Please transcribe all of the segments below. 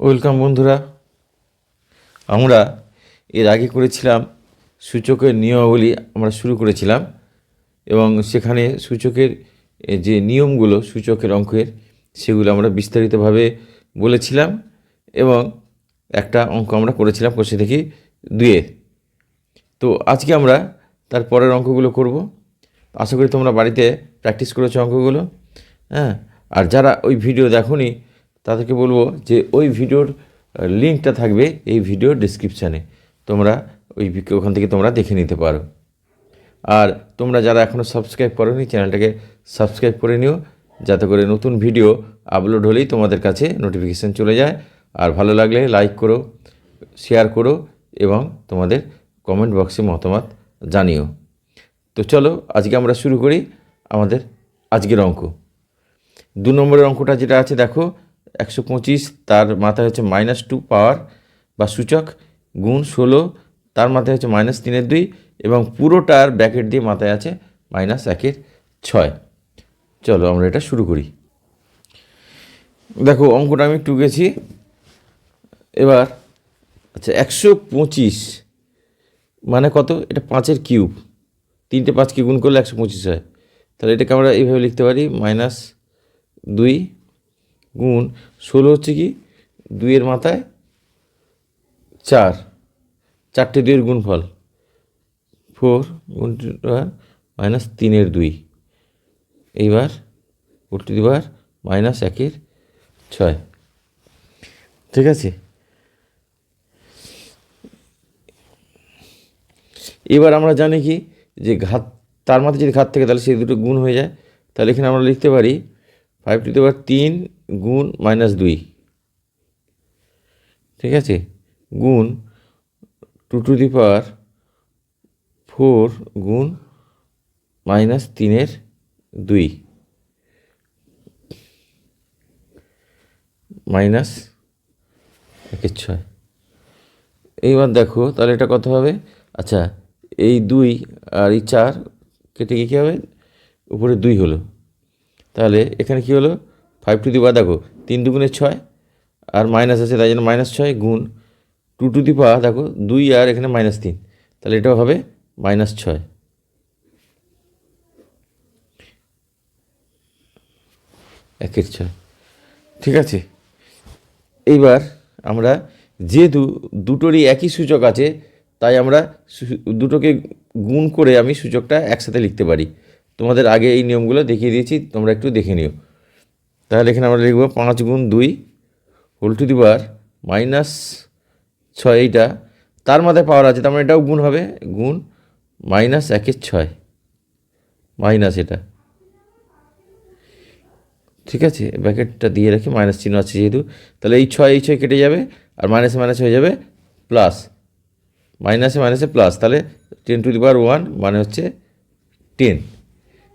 Welcome বন্ধুরা। আমরা এর আগে করেছিলাম সূচকের নিয়মাবলী, আমরা শুরু করেছিলাম এবং সেখানে সূচকের যে নিয়মগুলো, সূচকের অঙ্কের, সেগুলো আমরা বিস্তারিতভাবে বলেছিলাম এবং একটা অঙ্ক আমরা করেছিলাম কোষে দেখি দুয়ে তো আজকে আমরা তার পরের অঙ্কগুলো করব। আশা করি তোমরা বাড়িতে প্র্যাকটিস করেছ অঙ্কগুলো হ্যাঁ? আর যারা ওই ভিডিও দেখোনি তাদেরকে বলব যে ওই ভিডিওর লিঙ্কটা থাকবে এই ভিডিও ডিসক্রিপশানে তোমরা ওই ওখান থেকে তোমরা দেখে নিতে পারো। আর তোমরা যারা এখনও সাবস্ক্রাইব করোনি, চ্যানেলটাকে সাবস্ক্রাইব করে নিও, যাতে করে নতুন ভিডিও আপলোড হলেই তোমাদের কাছে নোটিফিকেশান চলে যায়। আর ভালো লাগলে লাইক করো শেয়ার করো এবং তোমাদের কমেন্ট বক্সে মতামত জানিও। তো চলো, আজকে আমরা শুরু করি আমাদের আজকের অঙ্ক। দু নম্বরের অঙ্কটা যেটা আছে, দেখো একশো পঁচিশ, তার মাথায় হচ্ছে মাইনাস টু পাওয়ার বা সূচক, গুণ ষোলো, তার মাথায় হচ্ছে মাইনাস তিনের দুই এবং পুরোটার ব্যাকেট দিয়ে মাথায় আছে মাইনাস একের ছয়। চলো আমরা এটা শুরু করি। দেখো, অঙ্কটা আমি একটু গেছি। এবার আচ্ছা একশো পঁচিশ মানে কত? এটা পাঁচের কিউব। তিনটে পাঁচকে গুণ করলে একশো পঁচিশ হয়। তাহলে এটাকে আমরা এইভাবে লিখতে পারি মাইনাস দুই গুণ ষোলো হচ্ছে কি? দুইয়ের মাথায় চার। চারটে দুইয়ের গুণফল। ফোর গুণ মাইনাস তিনের দুই। এইবার উল্টি দিবার মাইনাস একের ছয়। ঠিক আছে? এবার আমরা জানি কি? যে ঘাত, তার মাথায় যদি ঘাত থাকে তাহলে সেই দুটো গুণ হয়ে যায়। তাহলে এখানে আমরা লিখতে পারি ফাইভ টু দি তিন গুণ মাইনাস দুই। ঠিক আছে? গুণ two to the power four গুণ মাইনাস তিনের দুই। মাইনাস একের ছয়। এইবার দেখো, তাহলে এটা কত হবে? আচ্ছা এই দুই আর এই চার কেটে গিয়ে কী হবে? উপরে দুই হলো। তাহলে এখানে কি হলো? ফাইভ টু দি পাওয়ার দেখো, তিন দুগুণে ছয়, আর মাইনাস আছে, তাই জন্য মাইনাস ছয় গুণ টু টু দি পাওয়ার দেখো, দুই আর এখানে মাইনাস তিন। তাহলে এটাও হবে মাইনাস ছয়। একের ছয়। ঠিক আছে? এইবার আমরা যেহেতু দুটোরই একই সূচক আছে, তাই আমরা দুটোকে গুণ করে আমি সূচকটা একসাথে লিখতে পারি। তোমাদের আগে এই নিয়মগুলো দেখিয়ে দিয়েছি, তোমরা একটু দেখে নিও। তাহলে এখানে আমরা লিখব পাঁচ গুণ দুই হোল টু দি মাইনাস ছয় এইটা। তার মাথায় পাওয়ার আছে, তার মানে এটাও গুণ হবে, গুণ মাইনাস একের ছয়। মাইনাস এটা। ঠিক আছে ব্যাকেটটা দিয়ে রাখি, মাইনাস চিহ্ন আছে যেহেতু। তাহলে এই ছয় এই ছয় কেটে যাবে, আর মাইনাসে মাইনাস হয়ে যাবে প্লাস মাইনাসে মাইনাসে প্লাস তাহলে ten to the power one মানে হচ্ছে টেন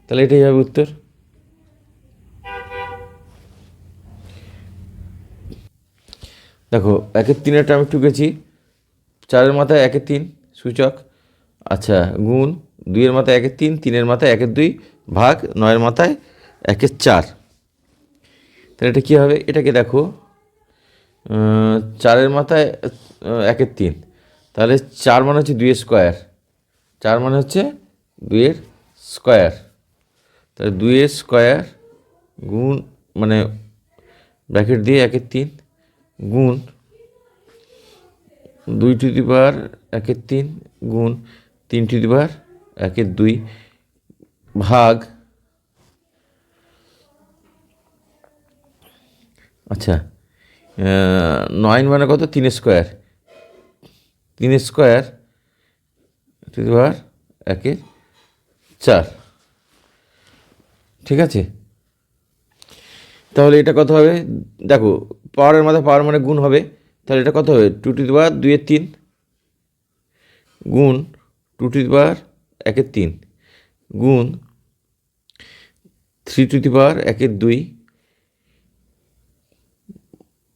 তাহলে এটাই হবে উত্তর। দেখো, একের তিনেরটা আমি একটু গেছি চারের মাথায় একের তিন, সূচক। আচ্ছা গুণ, দুইয়ের মাথায় একের তিন, তিনের মাথায় একের দুই, ভাগ, নয়ের মাথায় একের চার। তাহলে এটা কী হবে? এটাকে দেখো চারের মাথায় একের তিন। তাহলে চার মানে হচ্ছে দুইয়ের স্কোয়ার। চার মানে হচ্ছে দুইয়ের স্কোয়ার। তাহলে দুইয়ের স্কোয়ার গুণ মানে ব্র্যাকেট দিয়ে একের তিন গুণ। দুই টু দি পাওয়ার একের তিন গুণ। তিন টু দি পাওয়ার একের দুই ভাগ। আচ্ছা নয় মানে কত? তিন স্কোয়ার। তিন স্কোয়ার টু দি পাওয়ার একের চার। ঠিক আছে? তাহলে এটা কত হবে? দেখো, পাওয়ারের মাথায় পাওয়ার মানে গুণ হবে। তাহলে এটা কত হবে? টু টু পাওয়ার দুইয়ের তিন। গুণ টু টু পাওয়ার একের তিন। গুণ থ্রি টু দি একের দুই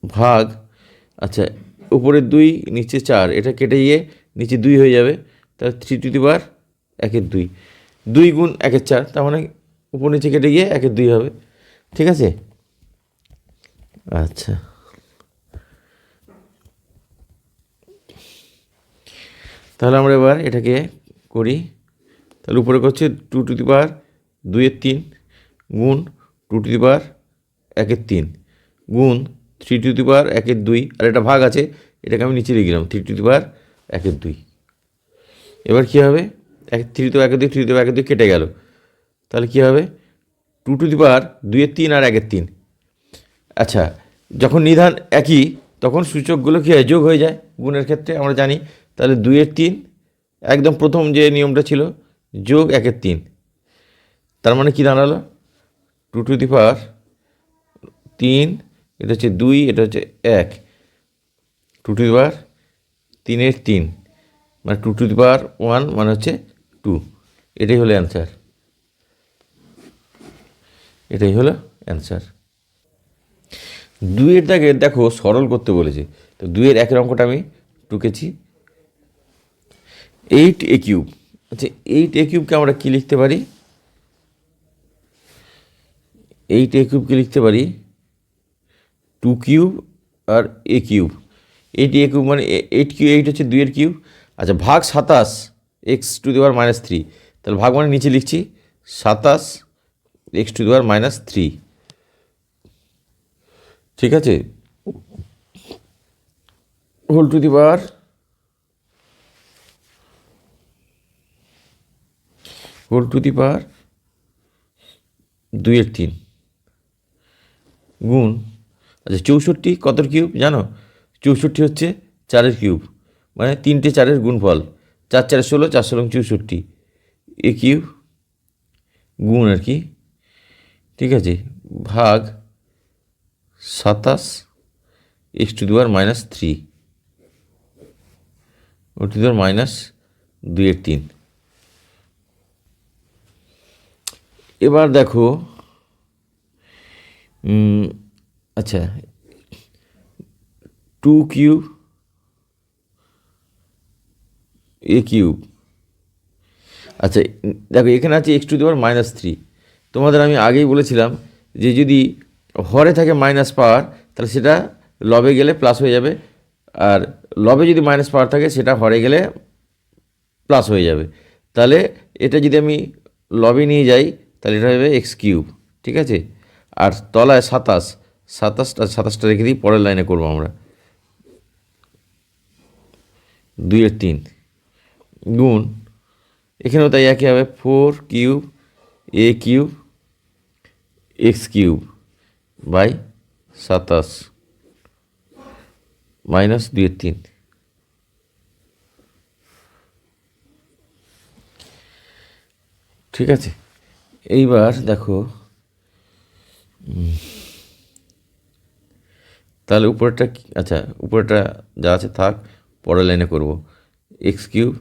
ভাগ আচ্ছা উপরে দুই, নিচে চার। এটা কেটে গিয়ে নিচে দুই হয়ে যাবে। তাহলে থ্রি টু দি একের দুই। দুই গুণ একের চার, তার মানে উপর নিচে কেটে গিয়ে একের দুই হবে। ঠিক আছে? আচ্ছা। তাহলে আমরা এবার এটাকে করি। তাহলে উপরে করছে টু টু দি পার দুইয়ের তিন গুণ টু টু দি পার একের তিন গুণ থ্রি টু দি পার একের দুই। আর এটা ভাগ আছে, এটাকে আমি নিচে লিখলাম থ্রি টু দি পার একের দুই। এবার কী হবে? এক থ্রি তো একের দুই থ্রি তো একের দুই কেটে গেল। তাহলে কী হবে? টু টু দি পার দুইয়ের তিন আর একের তিন। আচ্ছা যখন নিধান একই, তখন সূচকগুলো কী হয় যোগ হয়ে যায়? গুণের ক্ষেত্রে আমরা জানি। তাহলে দুইয়ের তিন, একদম প্রথম যে নিয়মটা ছিল, যোগ একের তিন। তার মানে কী দাঁড়াল? টু টু দি পাওয়ার তিন, এটা হচ্ছে দুই, এটা হচ্ছে এক। টু টু দি পাওয়ার তিনের তিন। মানে two to the power one মানে হচ্ছে টু। এটাই হলো অ্যান্সার। এটাই হলো অ্যান্সার। দুইয়ের দাগে দেখো সরল করতে বলেছে। তো দুইয়ের একের অঙ্কটা আমি টুকেছি। এইট এ কিউব আচ্ছা এইট এ কিউবকে আমরা কী লিখতে পারি? এইট এ কিউবকে লিখতে পারি? Two cube R a cube eight a cube মানে এইট কিউ এইট হচ্ছে দুইয়ের কিউব আচ্ছা ভাগ সাতাশ এক্স টু দেওয়ার মাইনাস থ্রি তাহলে ভাগ মানে নিচে লিখছি, সাতাশ এক্স টু দেওয়ার মাইনাস থ্রি ঠিক আছে? Whole to the power whole to the power দুইয়ের তিন। গুণ। আচ্ছা চৌষট্টি কতর কিউব জানো? চৌষট্টি হচ্ছে চারের কিউব। মানে তিনটে চারের গুণফল। চার চারে ষোলো চার ষোলো চৌষট্টি। A cube? গুণ আর কি। ঠিক আছে ভাগ সাতাশ এক্স টু দেওয়ার মাইনাস থ্রি। ও টু দেওয়ার মাইনাস দুইয়ের তিন। এবার দেখো আচ্ছা টু কিউব, এ কিউব। আচ্ছা দেখো, এখানে আছে এক্স টু দেওয়ার মাইনাস থ্রি। তোমাদের আমি আগেই বলেছিলাম যে যদি হরে থাকে মাইনাস পাওয়ার তাহলে সেটা লবে গেলে প্লাস হয়ে যাবে। আর লবে যদি মাইনাস পাওয়ার থাকে, সেটা হরে গেলে প্লাস হয়ে যাবে। তাহলে এটা যদি আমি লবে নিয়ে যাই, তাহলে এটা হবে এক্স কিউব ঠিক আছে? আর তলায় সাতাশ সাতাশটা সাতাশটা রেখে দিই, পরের লাইনে করব আমরা। দুইয়ের তিন, গুণ, এখানেও তাই একই হবে four cube a cube x cube by সাতাশ। মাইনাস দুইয়ের তিন। ঠিক আছে? এইবার দেখো তাহলে উপরেরটা আচ্ছা উপরেরটা যা আছে থাক, পরের লাইনে করব। এক্স কিউব,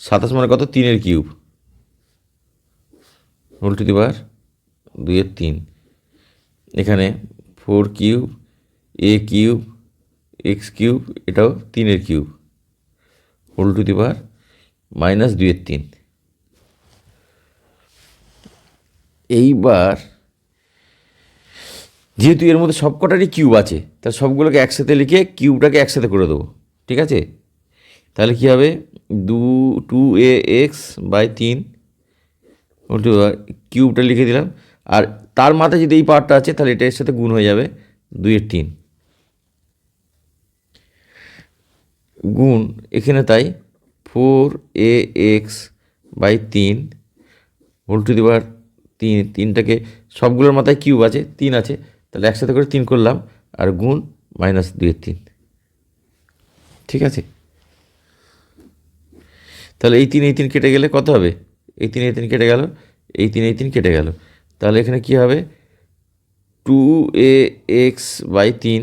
সাতাশ মানে কত? তিনের কিউব। হোল দিবার দুইয়ের তিন। এখানে four cube a cube x cube এটাও তিনের cube whole to the power minus দুইয়ের তিন। এইবার, যেহেতু এর মধ্যে সব কটারই কিউব আছে তাহলে সবগুলোকে একসাথে লিখে কিউবটাকে একসাথে করে দেবো, ঠিক আছে? তাহলে কী হবে? দু টু এ এক্স বাই তিন কিউবটা লিখে দিলাম, আর তার মাথায় যদি এই পার্টটা আছে, তাহলে এটা এর সাথে গুণ হয়ে যাবে দুইয়ের তিন। গুণ এখানে তাই ফোর এ এক্স বাই তিন হোল টু দি পাওয়ার তিন, তিনটাকে সবগুলোর মাথায় কিউব আছে, তিন আছে, তাহলে একসাথে করে তিন করলাম, আর গুণ মাইনাস দুইয়ের তিন। ঠিক আছে? তাহলে এই তিন এই তিন কেটে গেলে কত হবে? এই তিন এই তিন কেটে গেল, এই তিন এই তিন কেটে গেল। তাহলে এখানে কি হবে? টু এ এক্স বাই তিন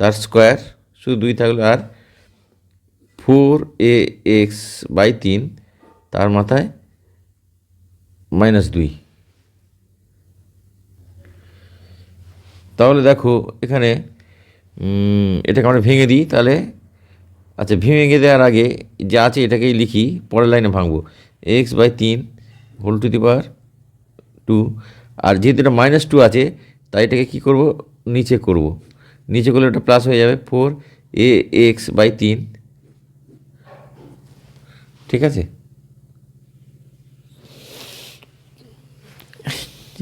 তার স্কোয়ার শুধু দুই থাকল আর ফোর এ এক্স বাই তিন তার মাথায় মাইনাস দুই। তাহলে দেখো এখানে এটাকে আমরা ভেঙে দিই, তাহলে আচ্ছা ভেঙে দেওয়ার আগে যা আছে এটাকেই লিখি, পরের লাইনে ভাঙবো। এক্স বাই তিন whole to the power two আর যেহেতু এটা মাইনাস টু আছে, তাই এটাকে কী করব? নিচে করব। নিচে করলে এটা প্লাস হয়ে যাবে ফোর এ এক্স বাই তিন। ঠিক আছে?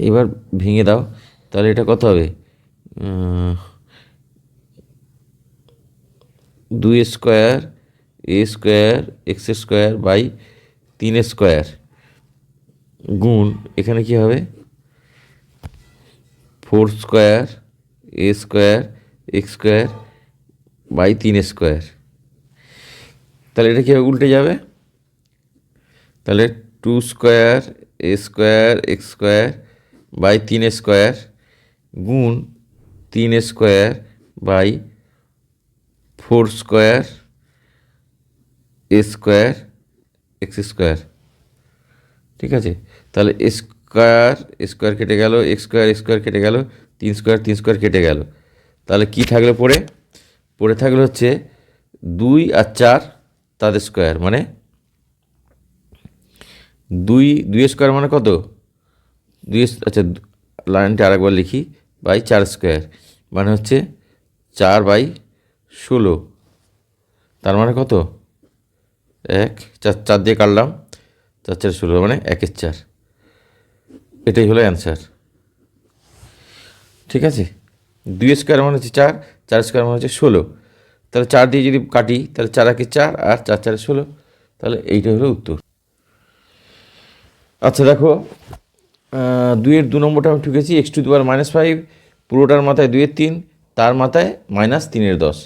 এবার ভেঙে দাও। তাহলে এটা কত হবে? দুই square a square x square by তিন স্কোয়ার গুণ, এখানে কি হবে? Four square, a square, x square by তিন স্কোয়ার। তাহলে এটা কীভাবে উল্টে যাবে? তাহলে two square, a square, x square by তিন স্কোয়ার গুণ তিন square by four square, a square, x square. ঠিক আছে? তাহলে স্কোয়ার স্কোয়ার কেটে গেল এক্স স্কোয়ার স্কোয়ার কেটে গেল, তিন স্কোয়ার তিন স্কোয়ার কেটে গেল। তাহলে কি থাকল পড়ে? পড়ে থাকল হচ্ছে দুই আর চার তাদের স্কোয়ার মানে দুই দুই স্কোয়ার মানে কত? দুই আচ্ছা লাইনটা আরেকবার লিখি, বাই চার স্কোয়ার মানে হচ্ছে চার বাই ষোলো। তার মানে কত? এক, চার চার দিয়ে কাটলাম। চার চার ষোলো মানে একের চার। এটাই হলো অ্যান্সার ঠিক আছে? দুই স্কোয়ার মানে হচ্ছে চার চার স্কোয়ার মানে হচ্ছে ষোলো। তাহলে চার দিয়ে যদি কাটি, তাহলে চার একে চার আর চার চারে ষোলো। তাহলে এইটা হলো উত্তর। আচ্ছা দেখো দুইয়ের দু নম্বরটা আমি ঠুকেছি x to the power minus five পুরোটার মাথায় দুইয়ের তিন, তার মাথায় মাইনাস তিনের দশ।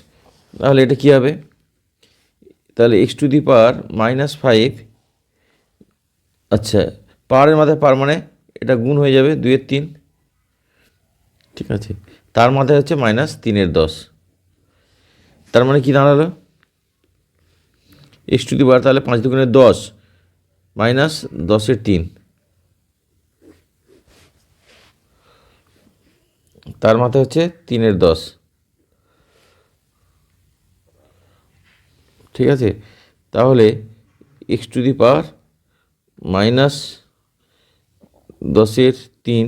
তাহলে এটা কী হবে? তাহলে x to the power minus five আচ্ছা পাওয়ারের মাথায় পার মানে এটা গুণ হয়ে যাবে দুইয়ের তিন। ঠিক আছে। তার মাথায় হচ্ছে মাইনাস তিনের দশ। তার মানে কি দাঁড়াল? এক্স টু দি পাওয়ার তাহলে পাঁচ দুগুণের দশ মাইনাস দশের তিন। তার মাথায় হচ্ছে তিনের দশ। ঠিক আছে? তাহলে x to the power minus দশের তিন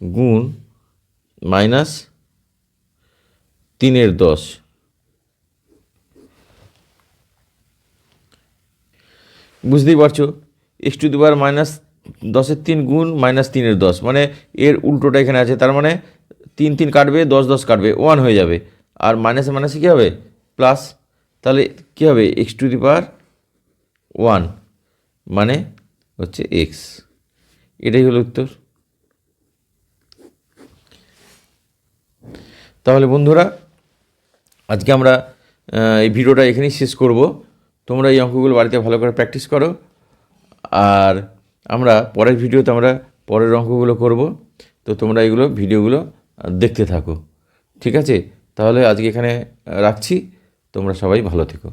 গুণ মাইনাস তিনের দশ। বুঝতেই পারছ? X to the power minus দশের তিন গুণ মাইনাস তিনের দশ। মানে এর উল্টোটা এখানে আছে, তার মানে তিন তিন কাটবে, দশ দশ কাটবে ওয়ান হয়ে যাবে। আর মাইনাসে মাইনাসে কী হবে? প্লাস তাহলে কী হবে? X to the power one মানে হচ্ছে এক্স এটাই হলো উত্তর। তাহলে বন্ধুরা, আজকে আমরা এই ভিডিওটা এখানেই শেষ করব। তোমরা এই অঙ্কগুলো বাড়িতে ভালো করে প্র্যাকটিস করো। আর আমরা পরের ভিডিওতে আমরা পরের অঙ্কগুলো করব। তো তোমরা এগুলো, ভিডিওগুলো দেখতে থাকো। ঠিক আছে? তাহলে আজকে এখানে রাখছি। তোমরা সবাই ভালো থেকো।